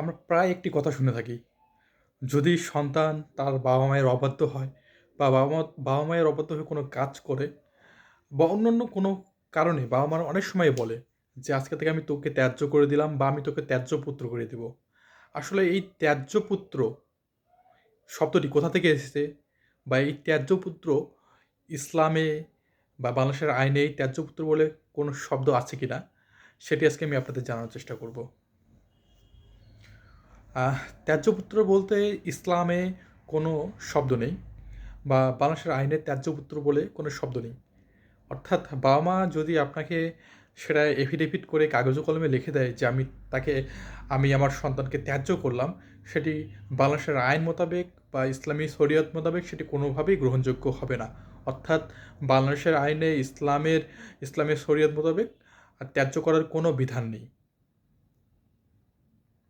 আমরা প্রায় একটি কথা শুনে থাকি। যদি সন্তান তার বাবা মায়ের অবাধ্য হয় বা বাবা মা, বাবা মায়ের অবাধ্য হয়ে কোনো কাজ করে বা অন্যান্য কোনো কারণে বাবা মারা অনেক সময় বলে যে, আজকে থেকে আমি তোকে ত্যায্য করে দিলাম বা আমি তোকে ত্যায্য পুত্র করে দেব। আসলে এই ত্যায্য পুত্র শব্দটি কোথা থেকে এসেছে বা এই ত্যায্য পুত্র ইসলামে বা বাংলাদেশের আইনে এই ত্যায্য পুত্র বলে কোনো শব্দ আছে কি না সেটি আজকে আমি আপনাদের জানার চেষ্টা করব। ত্যায্যপুত্র বলতে ইসলামে কোনো শব্দ নেই বা বাংলাদেশের আইনে ত্যায্যপুত্র বলে কোনো শব্দ নেই। অর্থাৎ বাবা মা যদি আপনাকে সেটা এফিডেভিট করে কাগজ কলমে লিখে দেয় যে আমি তাকে, আমি আমার সন্তানকে ত্যায্য করলাম, সেটি বাংলাদেশের আইন মোতাবেক বা ইসলামী শরীয়ত মোতাবেক সেটি কোনোভাবেই গ্রহণযোগ্য হবে না। অর্থাৎ বাংলাদেশের আইনে ইসলামের ইসলামের শরীয়ত মোতাবেক ত্যায্য করার কোনো বিধান নেই।